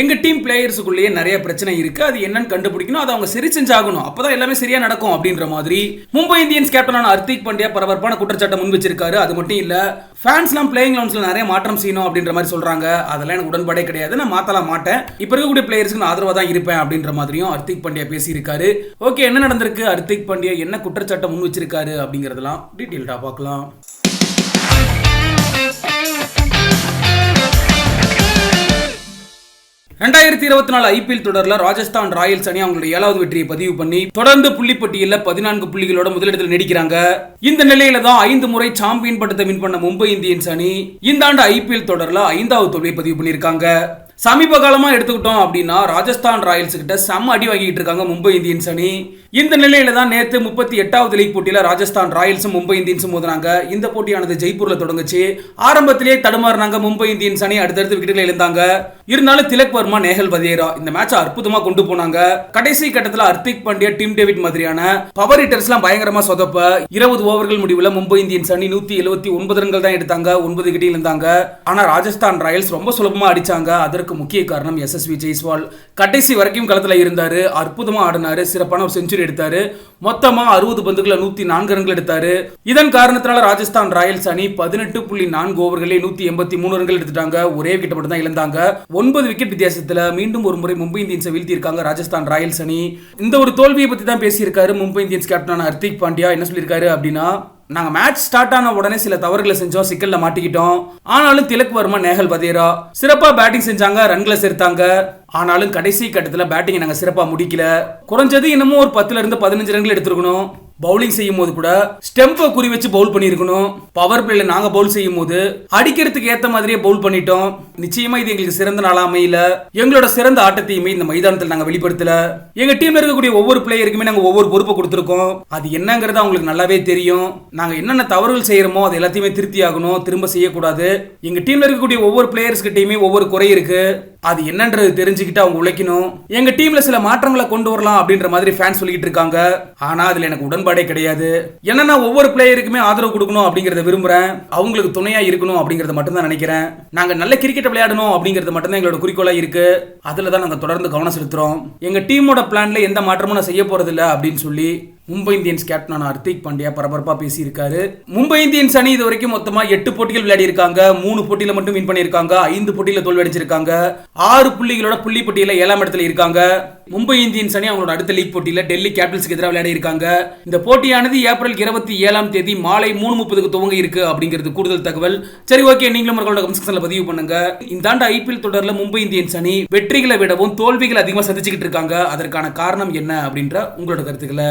எங்கள் டீம் பிளேயர்ஸுக்குள்ளேயே நிறைய பிரச்சனை இருக்குது அது என்னன்னு கண்டுபிடிக்கணும். அதை அவங்க சரி செஞ்சாகணும். அப்பதான் எல்லாமே சரியாக நடக்கும் அப்படின்ற மாதிரி. மும்பை இந்தியன்ஸ் கேப்டனான ஹர்திக் பாண்டியா பரபரப்பான குற்றச்சாட்டை முன் வச்சிருக்காரு. அது மட்டும் இல்லை ஃபேன்ஸ்லாம் பிளேயிங் லவுன்ஸ்ல நிறைய மாற்றம் செய்யணும் அப்படின்ற மாதிரி சொல்கிறாங்க அதெல்லாம் எனக்கு உடன்பாடே கிடையாது. நான் மாத்தலாம் மாட்டேன். இப்போ இருக்கக்கூடிய பிளேயர்ஸ்க்கு நான் ஆதரவாக தான் இருப்பேன் அப்படின்ற மாதிரியும் ஹர்திக் பாண்டியா பேசியிருக்காரு. ஓகே என்ன நடந்திருக்கு? ஹர்திக் பாண்டியா என்ன குற்றச்சாட்டை முன் வச்சிருக்காரு அப்படிங்கிறதெல்லாம் டீட்டெயில்டாக பார்க்கலாம். ரெண்டாயிரத்தி இருபத்தி நாலு ஐபிஎல் தொடரில் ராஜஸ்தான் ராயல்ஸ் அணி அவங்களுடைய ஏழாவது வெற்றியை பதிவு பண்ணி தொடர்ந்து புள்ளிப்பட்டியலில் பதினான்கு புள்ளிகளோட முதலிடத்தில் நீடிக்கிறாங்க. இந்த நிலையில தான் ஐந்து முறை சாம்பியன் பட்டத்தை வின் பண்ண மும்பை இந்தியன்ஸ் அணி இந்த ஆண்டு ஐபிஎல் தொடரில் ஐந்தாவது தோல்வியை பதிவு பண்ணியிருக்காங்க. சமீப காலமாக எடுத்துக்கிட்டோம் அப்படின்னா ராஜஸ்தான் ராயல்ஸ் கிட்ட செம்ம அடி வாங்கிட்டு இருக்காங்க மும்பை இந்தியன்ஸ் அணி. இந்த நிலையில தான் நேற்று முப்பத்தி எட்டாவது லீக் போட்டியில் ராஜஸ்தான் ராயல்ஸும் மும்பை இந்தியன்ஸும் மோதினாங்க. இந்த போட்டியானது ஜெய்ப்பூர்ல தொடங்குச்சு. ஆரம்பத்திலேயே தடுமாறினாங்க மும்பை இந்தியன்ஸ் அணி அடுத்தடுத்து விக்கெட்டுகள் எழுந்தாங்க இருந்தாலும் திலக் வர்மா நேஹல் வதேரா இந்த மேட்சை அற்புதமாக கொண்டு போனாங்க. கடைசி கட்டத்தில் ஹர்திக் பாண்டியா டீம் டேவிட் மாதிரியான பவர் ஹிட்டர்ஸ்லாம் பயங்கரமா சொதப்ப இருபது ஓவர்கள் முடிவில் மும்பை இந்தியன்ஸ் அணி நூத்தி எழுபத்தி ஒன்பது ரன்கள் தான் எடுத்தாங்க ஒன்பது விக்கெட்டில் இருந்தாங்க ஆனா ராஜஸ்தான் ராயல்ஸ் ரொம்ப சுலபமா அடிச்சாங்க. அதற்கு முக்கிய காரணம் எஸ்எஸ்வி ஜெய்ஸ்வால். கடைசி வரைக்கும் களத்தில் இருந்தாரு. அற்புதமா ஆடினாரு. சிறப்பான ஒரு செஞ்சுரி எடுத்தார். மொத்தமா அறுபது பந்துகளை நூத்தி நான்கு ரன்கள் எடுத்தார். இதன் காரணத்தினால ராஜஸ்தான் ராயல்ஸ் அணி பதினெட்டு புள்ளி நான்கு ஓவர்களே நூத்தி எண்பத்தி மூணு ரன்கள் எடுத்துட்டாங்க. ஒரே விக்கெட் மட்டும் தான் இழந்தாங்க. ஒன்பது விக்கெட் வித்தியாசத்துல மீண்டும் ஒரு முறை மும்பை இந்தியன்ஸை வீழ்த்தியிருக்காங்க ராஜஸ்தான் ராயல்ஸ் அணி. இந்த ஒரு தோல்வியை பத்தி தான் பேசியிருக்காரு மும்பை இந்தியன்ஸ் கேப்டனான ஹர்திக் பாண்டியா. என்ன சொல்லியிருக்காரு அப்படின்னா நாங்க மேட்ச் ஸ்டார்ட் ஆன உடனே சில தவறுகளை செஞ்சோம் சிக்கல்ல மாட்டிக்கிட்டோம். ஆனாலும் திலக் வர்மா நேஹல் பதேரா சிறப்பா பேட்டிங் செஞ்சாங்க ரன்களை சேர்த்தாங்க. ஆனாலும் கடைசி கட்டத்துல பேட்டிங் நாங்க சிறப்பா முடிக்கல. குறைஞ்சது இன்னமும் ஒரு பத்துல இருந்து பதினஞ்சு ரன்கள் எடுத்திருக்கணும். பவுலிங் செய்யும் போது கூட ஸ்டெம்பை குறி வச்சு பவுல் பண்ணியிருக்கணும். பவர் பிளேல நாங்க பவுல் செய்யும் போது அடிக்கிறதுக்கு ஏத்த மாதிரியே பவுல் பண்ணிட்டோம். நிச்சயமா இது எங்களுக்கு சிறந்த நாளா அமையல. எங்களோட சிறந்த ஆட்டத்தையுமே இந்த மைதானத்தில் நாங்க வெளிப்படுத்தல. எங்க டீம்ல இருக்கக்கூடிய ஒவ்வொரு பிளேயருக்குமே நாங்க ஒவ்வொரு பொறுப்பை கொடுத்துருக்கோம். அது என்னங்கிறது அவங்களுக்கு நல்லாவே தெரியும். நாங்க என்னென்ன தவறுகள் செய்யறோமோ அது எல்லாத்தையுமே திருப்தி ஆகணும் திரும்ப செய்யக்கூடாது. எங்க டீம்ல இருக்கக்கூடிய ஒவ்வொரு பிளேயர்ஸ் கிட்டையுமே ஒவ்வொரு குறை இருக்கு. அது என்னன்றது தெரிஞ்சுக்கிட்டு அவங்க உழைக்கணும். எங்க டீம்ல சில மாற்றங்களை கொண்டு வரலாம் அப்படின்ற மாதிரி ஃபேன்ஸ் சொல்லிட்டு இருக்காங்க. ஆனா அதுல எனக்கு உடன்பாடே கிடையாது. ஏன்னா ஒவ்வொரு பிளேயருக்குமே ஆதரவு கொடுக்கணும் அப்படிங்கறத விரும்புறேன். அவங்களுக்கு துணையா இருக்கணும் அப்படிங்கறத மட்டும் தான் நினைக்கிறேன். நாங்க நல்ல கிரிக்கெட் விளையாடணும் அப்படிங்கறது மட்டும் தான் எங்களோட குறிக்கோளா இருக்கு. அதுல தான் நாங்க தொடர்ந்து கவனம் செலுத்துறோம். எங்க டீமோட பிளான்ல எந்த மாற்றமும் நான் செய்ய போறது இல்லை அப்படின்னு சொல்லி மும்பை இந்தியன்ஸ் கேப்டனான ஹர்திக் பாண்டியா பரபரப்பாக பேசியிருக்காரு. மும்பை இந்தியன்ஸ் அணி இது வரைக்கும் மொத்தமாக எட்டு போட்டிகள் விளையாடி இருக்காங்க மூணு போட்டியில் மட்டும் வின் பண்ணியிருக்காங்க. ஐந்து போட்டியில் தோல்வியடைஞ்சிருக்காங்க. ஆறு புள்ளிகளோட புள்ளி போட்டியில் ஏழாம் இடத்துல இருக்காங்க. மும்பை இந்தியன்ஸ் அணி அவங்களோட அடுத்த லீக் போட்டியில் டெல்லி கேபிட்டல்ஸ்க்கு எதிராக விளையாடி இருக்காங்க இந்த போட்டியானது ஏப்ரல் இருபத்தி ஏழாம் தேதி மாலை மூணு முப்பதுக்கு துவங்க இருக்கு அப்படிங்கிறது கூடுதல் தகவல். சரி ஓகே நீங்களும் அவர்களோட கமெண்ட் பதிவு பண்ணுங்க. இந்த ஆண்டு ஐபிஎல் தொடர்ல மும்பை இந்தியன்ஸ் அணி வெற்றிகளை விடவும் தோல்விகள் அதிகமாக சந்திச்சுக்கிட்டு இருக்காங்க. அதற்கான காரணம் என்ன அப்படின்ற உங்களோட கருத்துக்களை